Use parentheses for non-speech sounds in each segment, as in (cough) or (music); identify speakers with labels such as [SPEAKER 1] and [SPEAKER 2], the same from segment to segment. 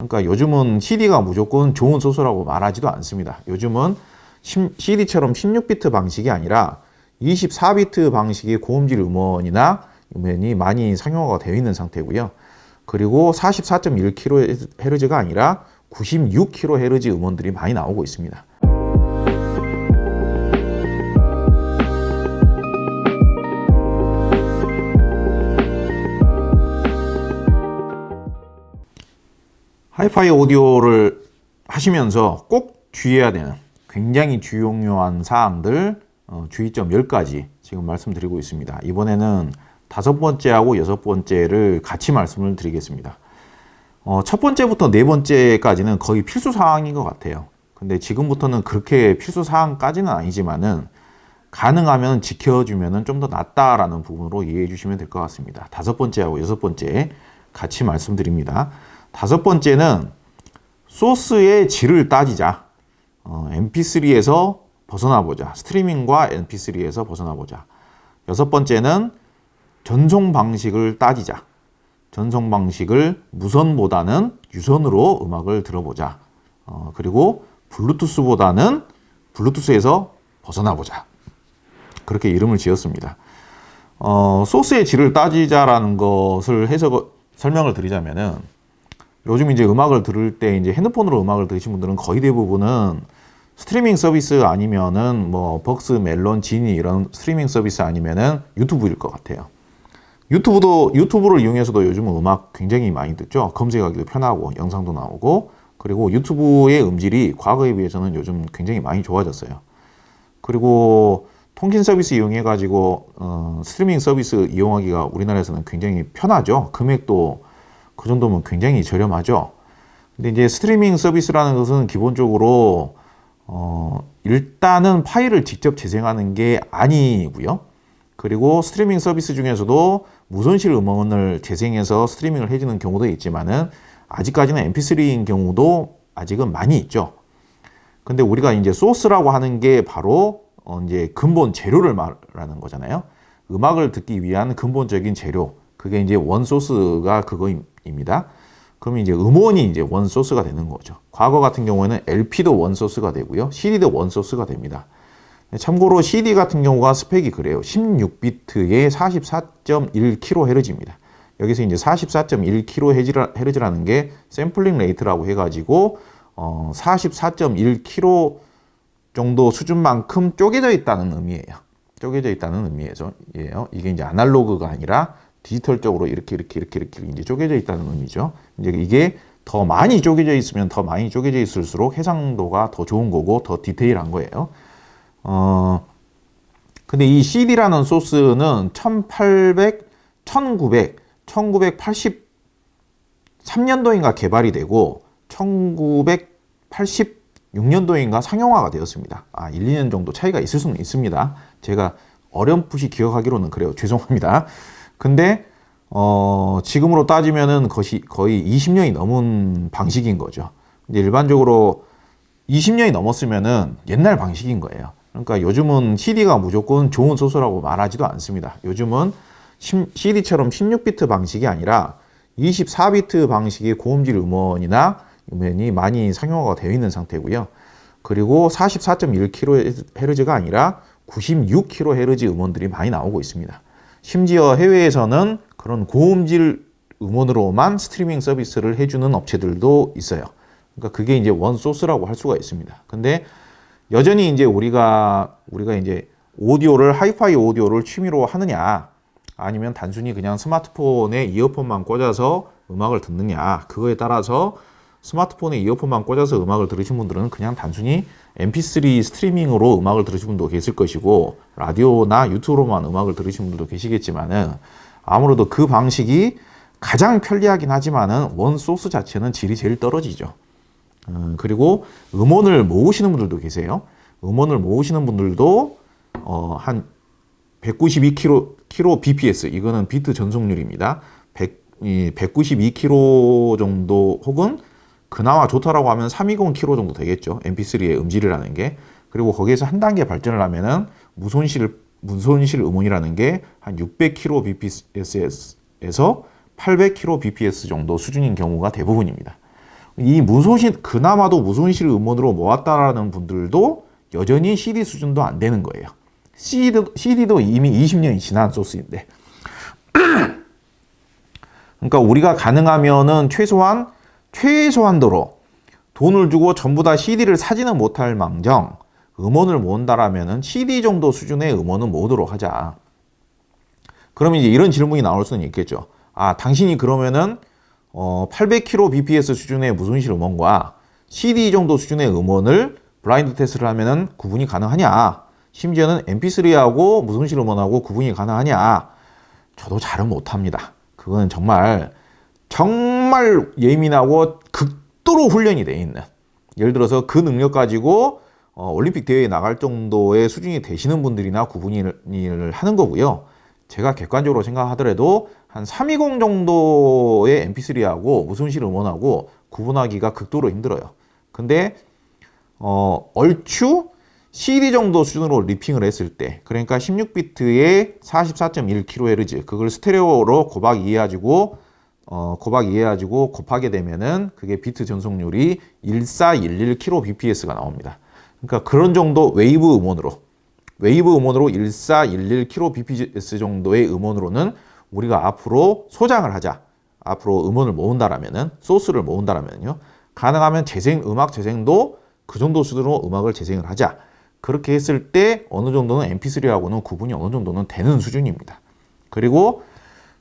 [SPEAKER 1] 그러니까 요즘은 CD가 무조건 좋은 소스라고 말하지도 않습니다. 요즘은 CD처럼 16비트 방식이 아니라 24비트 방식의 고음질 음원이나 음원이 많이 상용화가 되어 있는 상태고요. 그리고 44.1kHz가 아니라 96kHz 음원들이 많이 나오고 있습니다. 하이파이 오디오를 하시면서 꼭 주의해야 되는 굉장히 중요한 사항들 어, 주의점 10가지 지금 말씀드리고 있습니다. 이번에는 다섯 번째하고 여섯 번째를 같이 말씀을 드리겠습니다. 어, 첫 번째부터 네 번째까지는 거의 필수 사항인 것 같아요. 근데 지금부터는 그렇게 필수 사항까지는 아니지만은 가능하면 지켜주면 좀더 낫다라는 부분으로 이해해 주시면 될 것 같습니다. 다섯 번째하고 여섯 번째 같이 말씀드립니다. 다섯 번째는 소스의 질을 따지자. 어, MP3에서 벗어나 보자. 스트리밍과 MP3에서 벗어나 보자. 여섯 번째는 전송 방식을 따지자. 전송 방식을 무선보다는 유선으로 음악을 들어보자. 어, 그리고 블루투스보다는 블루투스에서 벗어나 보자. 그렇게 이름을 지었습니다. 어, 소스의 질을 따지자라는 것을 해석 설명을 드리자면은 요즘 이제 음악을 들을 때 이제 핸드폰으로 음악을 들으신 분들은 거의 대부분은 스트리밍 서비스 아니면은 뭐 벅스, 멜론, 지니 이런 스트리밍 서비스 아니면은 유튜브일 것 같아요. 유튜브도 유튜브를 이용해서도 요즘은 음악 굉장히 많이 듣죠. 검색하기도 편하고 영상도 나오고 그리고 유튜브의 음질이 과거에 비해서는 요즘 굉장히 많이 좋아졌어요. 그리고 통신 서비스 이용해 가지고 어, 스트리밍 서비스 이용하기가 우리나라에서는 굉장히 편하죠. 금액도 그 정도면 굉장히 저렴하죠. 근데 이제 스트리밍 서비스라는 것은 기본적으로 어, 일단은 파일을 직접 재생하는 게 아니고요. 그리고 스트리밍 서비스 중에서도 무손실 음원을 재생해서 스트리밍을 해주는 경우도 있지만은 아직까지는 MP3인 경우도 아직은 많이 있죠. 근데 우리가 이제 소스라고 하는 게 바로 어 이제 근본 재료를 말하는 거잖아요. 음악을 듣기 위한 근본적인 재료. 그게 이제 원 소스가 그거입니다. 그러면 이제 음원이 이제 원 소스가 되는 거죠. 과거 같은 경우에는 LP도 원 소스가 되고요. CD도 원 소스가 됩니다. 참고로 CD 같은 경우가 스펙이 그래요. 16비트에 44.1kHz입니다. 여기서 이제 44.1kHz라는 게 샘플링 레이트라고 해가지고 어 44.1kHz 정도 수준만큼 쪼개져 있다는 의미예요. 쪼개져 있다는 의미에서 예요. 이게 이제 아날로그가 아니라 디지털적으로 이렇게 이렇게 이렇게 이렇게 이제 쪼개져 있다는 의미죠. 이제 이게 더 많이 쪼개져 있으면 더 많이 쪼개져 있을수록 해상도가 더 좋은 거고 더 디테일한 거예요. 어, 근데 이 CD라는 소스는 1800, 1900, 1983년도인가 개발이 되고 1986년도인가 상용화가 되었습니다. 아, 1, 2년 정도 차이가 있을 수는 있습니다. 제가 어렴풋이 기억하기로는 그래요. 죄송합니다. 근데 어, 지금으로 따지면은 거의, 거의 20년이 넘은 방식인 거죠. 이제 일반적으로 20년이 넘었으면은 옛날 방식인 거예요. 그러니까 요즘은 CD가 무조건 좋은 소스라고 말하지도 않습니다. 요즘은 CD처럼 16비트 방식이 아니라 24비트 방식의 고음질 음원이나 음원이 많이 상용화가 되어 있는 상태고요. 그리고 44.1kHz가 아니라 96kHz 음원들이 많이 나오고 있습니다. 심지어 해외에서는 그런 고음질 음원으로만 스트리밍 서비스를 해주는 업체들도 있어요. 그러니까 그게 이제 원 소스라고 할 수가 있습니다. 근데 여전히 이제 우리가 우리가 이제 오디오를 하이파이 오디오를 취미로 하느냐 아니면 단순히 그냥 스마트폰에 이어폰만 꽂아서 음악을 듣느냐 그거에 따라서 스마트폰에 이어폰만 꽂아서 음악을 들으신 분들은 그냥 단순히 mp3 스트리밍으로 음악을 들으신 분도 계실 것이고 라디오나 유튜브로만 음악을 들으신 분들도 계시겠지만은 아무래도 그 방식이 가장 편리하긴 하지만은 원 소스 자체는 질이 제일 떨어지죠. 음, 그리고 음원을 모으시는 분들도 계세요. 음원을 모으시는 분들도 어, 한 192kilo kilo bps 이거는 비트 전송률입니다. 100, 192kilo 정도 혹은 그나마 좋다라고 하면 320kilo 정도 되겠죠. MP3의 음질이라는 게. 그리고 거기에서 한 단계 발전을 하면은 무손실 무손실 음원이라는 게 한 600kilo bps에서 800kilo bps 정도 수준인 경우가 대부분입니다. 이 무손실 그나마도 무손실 음원으로 모았다라는 분들도 여전히 CD 수준도 안 되는 거예요. CD도, CD도 이미 20년이 지난 소스인데. (clears throat) 그러니까 우리가 가능하면은 최소한 최소한도로 돈을 주고 전부 다 CD를 사지는 못할 망정 음원을 모은다라면은 CD 정도 수준의 음원은 모으도록 하자. 그러면 이제 이런 질문이 나올 수는 있겠죠. 아, 당신이 그러면은 어, 800kb bps 수준의 무손실 음원과 CD 정도 수준의 음원을 블라인드 테스트를 하면은 구분이 가능하냐? 심지어는 MP3하고 무손실 음원하고 구분이 가능하냐? 저도 잘은 못합니다. 그거는 정말 정말 예민하고 극도로 훈련이 돼 있는 예를 들어서 그 능력 가지고 어, 올림픽 대회에 나갈 정도의 수준이 되시는 분들이나 구분을 하는 거고요. 제가 객관적으로 생각하더라도 한 320 정도의 MP3하고 무손실 음원하고 구분하기가 극도로 힘들어요. 근데 어, 얼추 CD 정도 수준으로 리핑을 했을 때 그러니까 16비트에 44.1kHz 그걸 스테레오로 곱하기 2해가지고 어, 곱하기 2 해가지고 곱하게 되면은 그게 비트 전송률이 1411kbps가 나옵니다. 그러니까 그런 정도 웨이브 음원으로 웨이브 음원으로 1411kbps 정도의 음원으로는 우리가 앞으로 소장을 하자. 앞으로 음원을 모은다라면은 소스를 모은다라면요. 가능하면 재생 음악 재생도 그 정도 수준으로 음악을 재생을 하자. 그렇게 했을 때 어느 정도는 MP3하고는 구분이 어느 정도는 되는 수준입니다. 그리고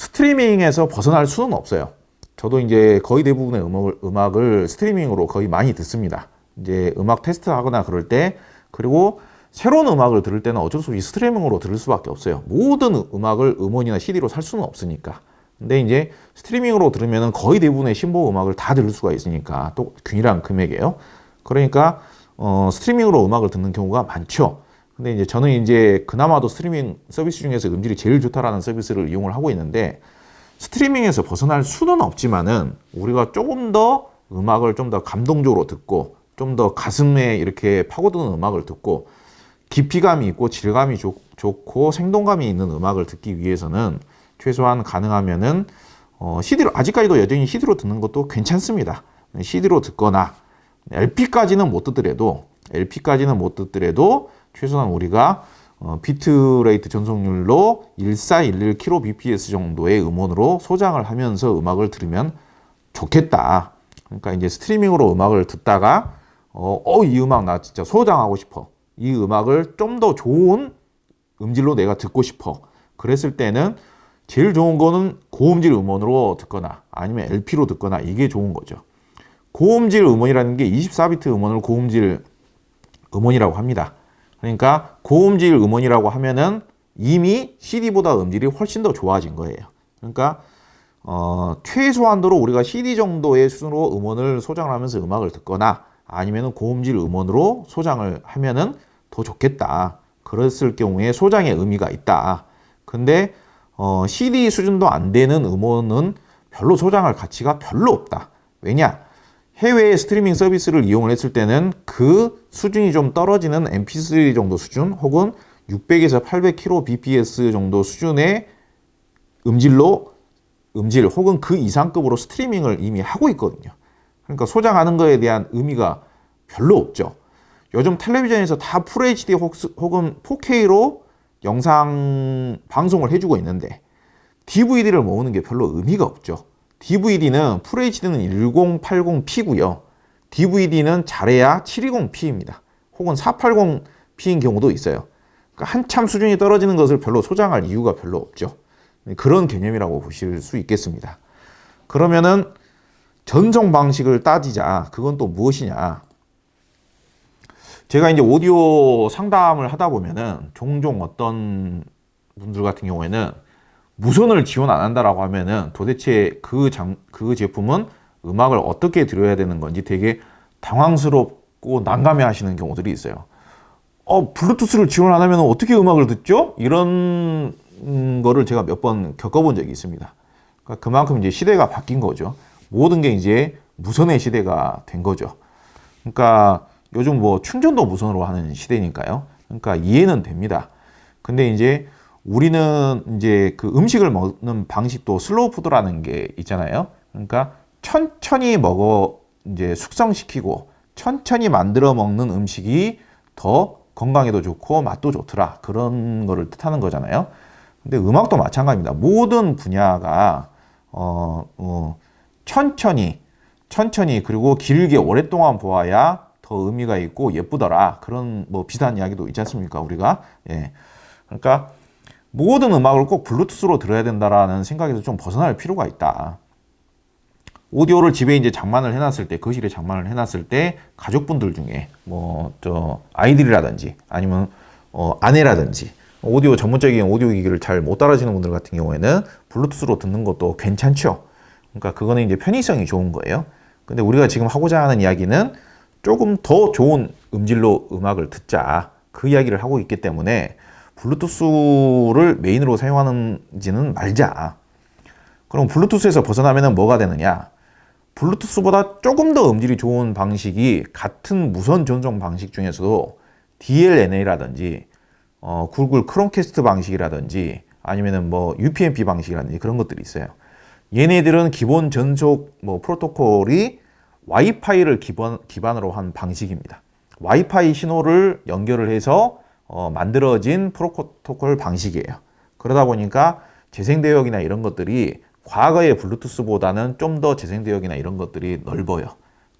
[SPEAKER 1] 스트리밍에서 벗어날 수는 없어요. 저도 이제 거의 대부분의 음악을, 음악을 스트리밍으로 거의 많이 듣습니다. 이제 음악 테스트 하거나 그럴 때 그리고 새로운 음악을 들을 때는 어쩔 수 없이 스트리밍으로 들을 수밖에 없어요. 모든 음악을 음원이나 CD로 살 수는 없으니까. 근데 이제 스트리밍으로 들으면 거의 대부분의 신보 음악을 다 들을 수가 있으니까 또 균일한 금액이에요. 그러니까 어, 스트리밍으로 음악을 듣는 경우가 많죠. 근데 이제 저는 이제 그나마도 스트리밍 서비스 중에서 음질이 제일 좋다라는 서비스를 이용을 하고 있는데 스트리밍에서 벗어날 수는 없지만은 우리가 조금 더 음악을 좀 더 감동적으로 듣고 좀 더 가슴에 이렇게 파고드는 음악을 듣고 깊이감이 있고 질감이 좋, 좋고 생동감이 있는 음악을 듣기 위해서는 최소한 가능하면은 어, CD로 아직까지도 여전히 CD로 듣는 것도 괜찮습니다. CD로 듣거나 LP까지는 못 듣더라도 LP까지는 못 듣더라도 최소한 우리가 어, 비트레이트 전송률로 1411kbps 정도의 음원으로 소장을 하면서 음악을 들으면 좋겠다. 그러니까 이제 스트리밍으로 음악을 듣다가 어, 어, 이 음악 나 진짜 소장하고 싶어. 이 음악을 좀 더 좋은 음질로 내가 듣고 싶어. 그랬을 때는 제일 좋은 거는 고음질 음원으로 듣거나 아니면 LP로 듣거나 이게 좋은 거죠. 고음질 음원이라는 게 24비트 음원을 고음질 음원이라고 합니다. 그러니까 고음질 음원이라고 하면은 이미 CD보다 음질이 훨씬 더 좋아진 거예요. 그러니까 어, 최소한도로 우리가 CD 정도의 수준으로 음원을 소장을 하면서 음악을 듣거나 아니면은 고음질 음원으로 소장을 하면은 더 좋겠다. 그랬을 경우에 소장의 의미가 있다. 근데 어, CD 수준도 안 되는 음원은 별로 소장할 가치가 별로 없다. 왜냐? 해외 스트리밍 서비스를 이용을 했을 때는 그 수준이 좀 떨어지는 MP3 정도 수준 혹은 600에서 800kbps 정도 수준의 음질로 음질 혹은 그 이상급으로 스트리밍을 이미 하고 있거든요. 그러니까 소장하는 거에 대한 의미가 별로 없죠. 요즘 텔레비전에서 다 FHD 혹은 4K로 영상 방송을 해주고 있는데 DVD를 모으는 게 별로 의미가 없죠. DVD는 FHD는 1080p고요. DVD는 잘해야 720p입니다. 혹은 480p인 경우도 있어요. 그러니까 한참 수준이 떨어지는 것을 별로 소장할 이유가 별로 없죠. 그런 개념이라고 보실 수 있겠습니다. 그러면은 전송 방식을 따지자. 그건 또 무엇이냐? 제가 이제 오디오 상담을 하다 보면은 종종 어떤 분들 같은 경우에는 무선을 지원 안 한다라고 하면은 도대체 그 장, 그 제품은 음악을 어떻게 들어야 되는 건지 되게 당황스럽고 난감해 하시는 경우들이 있어요. 어, 블루투스를 지원 안 하면 어떻게 음악을 듣죠? 이런 거를 제가 몇 번 겪어본 적이 있습니다. 그러니까 그만큼 이제 시대가 바뀐 거죠. 모든 게 이제 무선의 시대가 된 거죠. 그러니까 요즘 뭐 충전도 무선으로 하는 시대니까요. 그러니까 이해는 됩니다. 근데 이제 우리는 이제 그 음식을 먹는 방식도 슬로우 푸드라는 게 있잖아요. 그러니까 천천히 먹어 이제 숙성시키고 천천히 만들어 먹는 음식이 더 건강에도 좋고 맛도 좋더라. 그런 거를 뜻하는 거잖아요. 근데 음악도 마찬가지입니다. 모든 분야가 어, 어 천천히 천천히 그리고 길게 오랫동안 보아야 더 의미가 있고 예쁘더라. 그런 뭐 비슷한 이야기도 있지 않습니까? 우리가 예. 그러니까 모든 음악을 꼭 블루투스로 들어야 된다라는 생각에서 좀 벗어날 필요가 있다. 오디오를 집에 이제 장만을 해놨을 때, 거실에 장만을 해놨을 때, 가족분들 중에, 뭐, 저, 아이들이라든지, 아니면, 어, 아내라든지, 오디오 전문적인 오디오 기기를 잘 못 따라주는 분들 같은 경우에는 블루투스로 듣는 것도 괜찮죠. 그러니까 그거는 이제 편의성이 좋은 거예요. 근데 우리가 지금 하고자 하는 이야기는 조금 더 좋은 음질로 음악을 듣자. 그 이야기를 하고 있기 때문에 블루투스를 메인으로 사용하는지는 말자. 그럼 블루투스에서 벗어나면 뭐가 되느냐? 블루투스보다 조금 더 음질이 좋은 방식이 같은 무선 전송 방식 중에서도 DLNA라든지 어, 구글 크롬캐스트 방식이라든지 아니면은 뭐 UPnP 방식이라든지 그런 것들이 있어요. 얘네들은 기본 전속 뭐 프로토콜이 와이파이를 기본, 기반으로 한 방식입니다. 와이파이 신호를 연결을 해서 어, 만들어진 프로토콜 방식이에요. 그러다 보니까 재생대역이나 이런 것들이 과거의 블루투스보다는 좀 더 재생대역이나 이런 것들이 넓어요.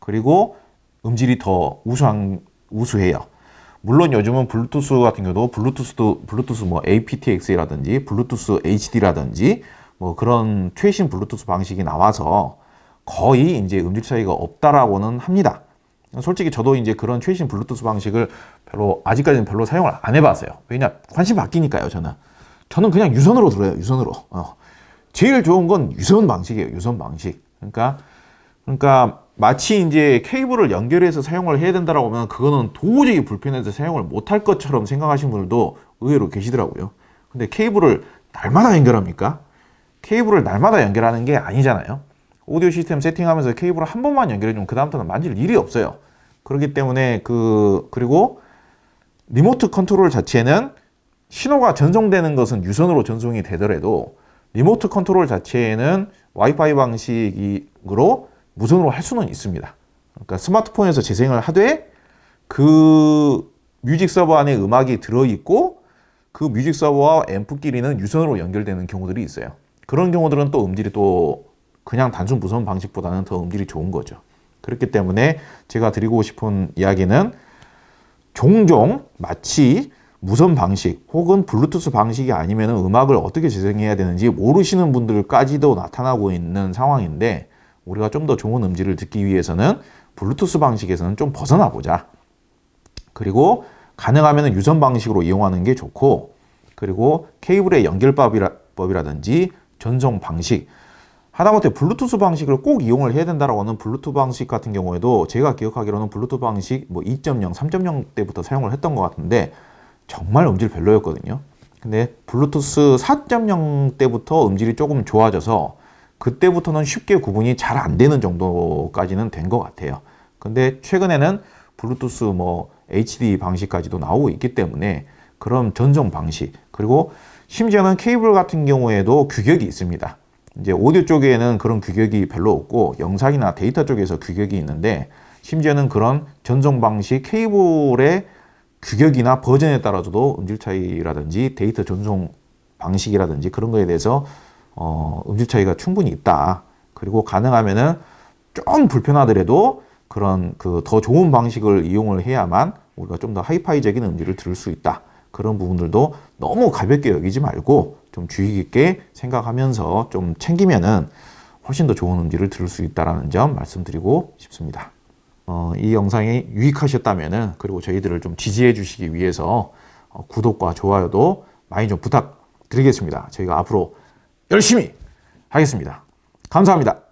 [SPEAKER 1] 그리고 음질이 더 우수한, 우수해요. 물론 요즘은 블루투스 같은 경우도 블루투스도 블루투스 뭐 aptX라든지 블루투스 HD라든지 뭐 그런 최신 블루투스 방식이 나와서 거의 이제 음질 차이가 없다라고는 합니다. 솔직히 저도 이제 그런 최신 블루투스 방식을 별로 아직까지는 별로 사용을 안 해봤어요. 왜냐 관심 바뀌니까요. 저는 저는 그냥 유선으로 들어요. 유선으로. 어. 제일 좋은 건 유선 방식이에요. 유선 방식. 그러니까 그러니까 마치 이제 케이블을 연결해서 사용을 해야 된다라고 하면 그거는 도저히 불편해서 사용을 못할 것처럼 생각하시는 분들도 의외로 계시더라고요. 근데 케이블을 날마다 연결합니까? 케이블을 날마다 연결하는 게 아니잖아요. 오디오 시스템 세팅하면서 케이블을 한 번만 연결해 주면 그다음부터는 만질 일이 없어요. 그렇기 때문에 그 그리고 리모트 컨트롤 자체는 신호가 전송되는 것은 유선으로 전송이 되더라도 리모트 컨트롤 자체에는 와이파이 방식으로 무선으로 할 수는 있습니다. 그러니까 스마트폰에서 재생을 하되 그 뮤직 서버 안에 음악이 들어있고 그 뮤직 서버와 앰프끼리는 유선으로 연결되는 경우들이 있어요. 그런 경우들은 또 음질이 또 그냥 단순 무선 방식보다는 더 음질이 좋은 거죠. 그렇기 때문에 제가 드리고 싶은 이야기는 종종 마치 무선 방식 혹은 블루투스 방식이 아니면 음악을 어떻게 재생해야 되는지 모르시는 분들까지도 나타나고 있는 상황인데 우리가 좀 더 좋은 음질을 듣기 위해서는 블루투스 방식에서는 좀 벗어나 보자. 그리고 가능하면 유선 방식으로 이용하는 게 좋고 그리고 케이블의 연결법이라든지 전송 방식 하다못해 블루투스 방식을 꼭 이용을 해야 된다라고 하는 블루투스 방식 같은 경우에도 제가 기억하기로는 블루투스 방식 뭐 2.0, 3.0 때부터 사용을 했던 것 같은데 정말 음질 별로였거든요. 근데 블루투스 4.0 때부터 음질이 조금 좋아져서 그때부터는 쉽게 구분이 잘 안 되는 정도까지는 된 것 같아요. 근데 최근에는 블루투스 뭐 HD 방식까지도 나오고 있기 때문에 그런 전송 방식 그리고 심지어는 케이블 같은 경우에도 규격이 있습니다. 이제 오디오 쪽에는 그런 규격이 별로 없고 영상이나 데이터 쪽에서 규격이 있는데 심지어는 그런 전송 방식 케이블의 규격이나 버전에 따라서도 음질 차이라든지 데이터 전송 방식이라든지 그런 거에 대해서 어, 음질 차이가 충분히 있다. 그리고 가능하면은 좀 불편하더라도 그런 그 더 좋은 방식을 이용을 해야만 우리가 좀 더 하이파이적인 음질을 들을 수 있다. 그런 부분들도 너무 가볍게 여기지 말고 좀 주의 깊게 생각하면서 좀 챙기면은 훨씬 더 좋은 음질을 들을 수 있다라는 점 말씀드리고 싶습니다. 어, 이 영상이 유익하셨다면은 그리고 저희들을 좀 지지해 주시기 위해서 어, 구독과 좋아요도 많이 좀 부탁드리겠습니다. 저희가 앞으로 열심히 하겠습니다. 감사합니다.